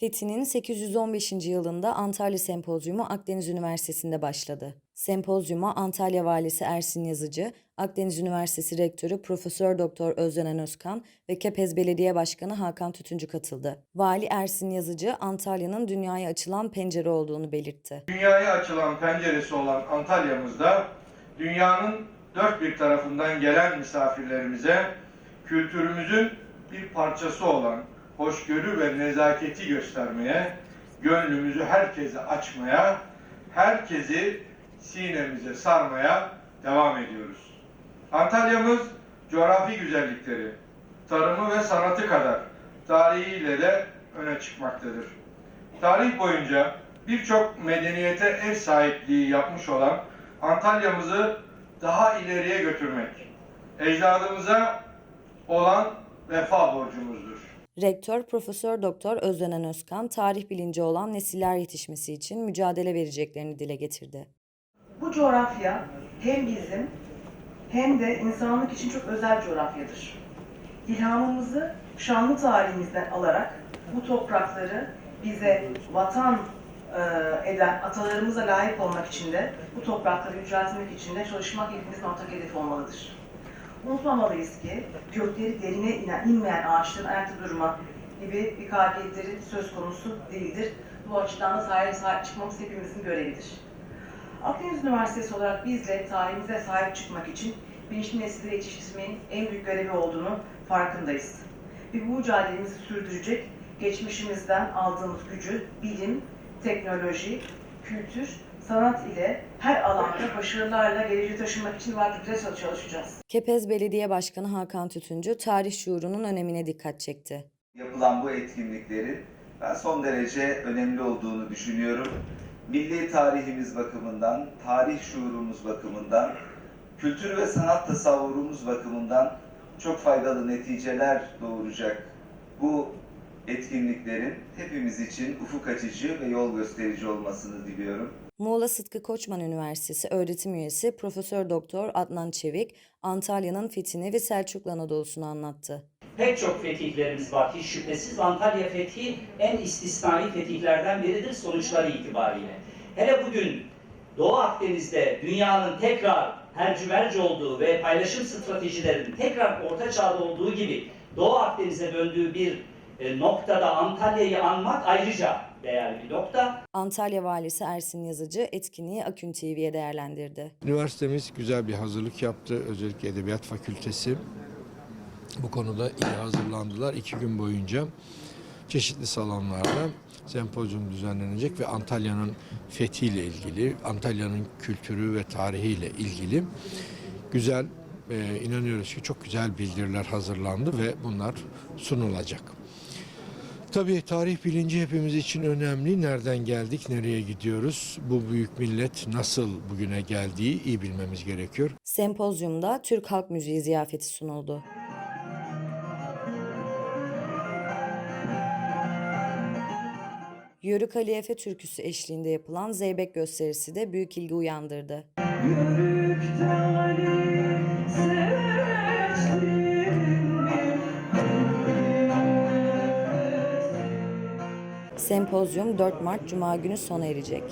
Fethi'nin 815. yılında Antalya Sempozyumu Akdeniz Üniversitesi'nde başladı. Sempozyuma Antalya Valisi Ersin Yazıcı, Akdeniz Üniversitesi Rektörü Profesör Doktor Özden Özkan ve Kepez Belediye Başkanı Hakan Tütüncü katıldı. Vali Ersin Yazıcı, Antalya'nın dünyaya açılan pencere olduğunu belirtti. Dünyaya açılan penceresi olan Antalya'mızda dünyanın dört bir tarafından gelen misafirlerimize kültürümüzün bir parçası olan hoşgörü ve nezaketi göstermeye, gönlümüzü herkese açmaya, herkesi sinemize sarmaya devam ediyoruz. Antalya'mız coğrafi güzellikleri, tarımı ve sanatı kadar tarihiyle de öne çıkmaktadır. Tarih boyunca birçok medeniyete ev sahipliği yapmış olan Antalya'mızı daha ileriye götürmek, ecdadımıza olan vefa borcumuzdur. Rektör Profesör Doktor Özden Özkan, tarih bilinci olan nesiller yetişmesi için mücadele vereceklerini dile getirdi. Bu coğrafya hem bizim hem de insanlık için çok özel coğrafyadır. İlhamımızı şanlı tarihimizden alarak bu toprakları bize vatan e, eden atalarımıza layık olmak için de bu toprakları yüceltmek için de çalışmak hepimizin ortak hedefi olmalıdır. Unutmamalıyız ki kökleri derine inen, inmeyen ağaçların ayakta durma gibi bir kabiliyetleri söz konusu değildir. Bu açıdan da sahip, sahip çıkmamız hepimizin görevidir. Akdeniz Üniversitesi olarak biz de tarihimize sahip çıkmak için bilinçli nesilleri yetiştirmenin en büyük görevi olduğunu farkındayız. Ve bu mücadelemizi sürdürecek geçmişimizden aldığımız gücü bilim, teknoloji, kültür, sanat ile her alanda başarılarla geleceğe taşımak için vakitler çalışacağız. Kepez Belediye Başkanı Hakan Tütüncü, tarih şuurunun önemine dikkat çekti. yapılan bu etkinliklerin ben son derece önemli olduğunu düşünüyorum. Milli tarihimiz bakımından, tarih şuurumuz bakımından, kültür ve sanat tasavvurumuz bakımından çok faydalı neticeler doğuracak bu etkinliklerin hepimiz için ufuk açıcı ve yol gösterici olmasını diliyorum. Muğla Sıtkı Koçman Üniversitesi öğretim üyesi Profesör Doktor Adnan Çevik, Antalya'nın fethini ve Selçuklu Anadolu'sunu anlattı. Pek çok fetihlerimiz var hiç şüphesiz. Antalya fethi en istisnai fetihlerden biridir sonuçları itibariyle. Hele bugün Doğu Akdeniz'de dünyanın tekrar hercümerci olduğu ve paylaşım stratejilerinin tekrar orta çağda olduğu gibi Doğu Akdeniz'e döndüğü bir noktada Antalya'yı anmak ayrıca değerli bir nokta. Antalya Valisi Ersin Yazıcı etkinliği Akün TV'ye değerlendirdi. Üniversitemiz güzel bir hazırlık yaptı. Özellikle Edebiyat Fakültesi bu konuda iyi hazırlandılar. İki gün boyunca çeşitli salonlarda sempozyum düzenlenecek ve Antalya'nın fethiyle ilgili, Antalya'nın kültürü ve tarihiyle ilgili güzel, e, inanıyoruz ki çok güzel bildiriler hazırlandı ve bunlar sunulacak. Tabii tarih bilinci hepimiz için önemli. Nereden geldik, nereye gidiyoruz? Bu büyük millet nasıl bugüne geldiği iyi bilmemiz gerekiyor. Sempozyumda Türk Halk Müziği ziyafeti sunuldu. Yörük Ali Efe türküsü eşliğinde yapılan Zeybek gösterisi de büyük ilgi uyandırdı. Sempozyum 4 Mart Cuma günü sona erecek.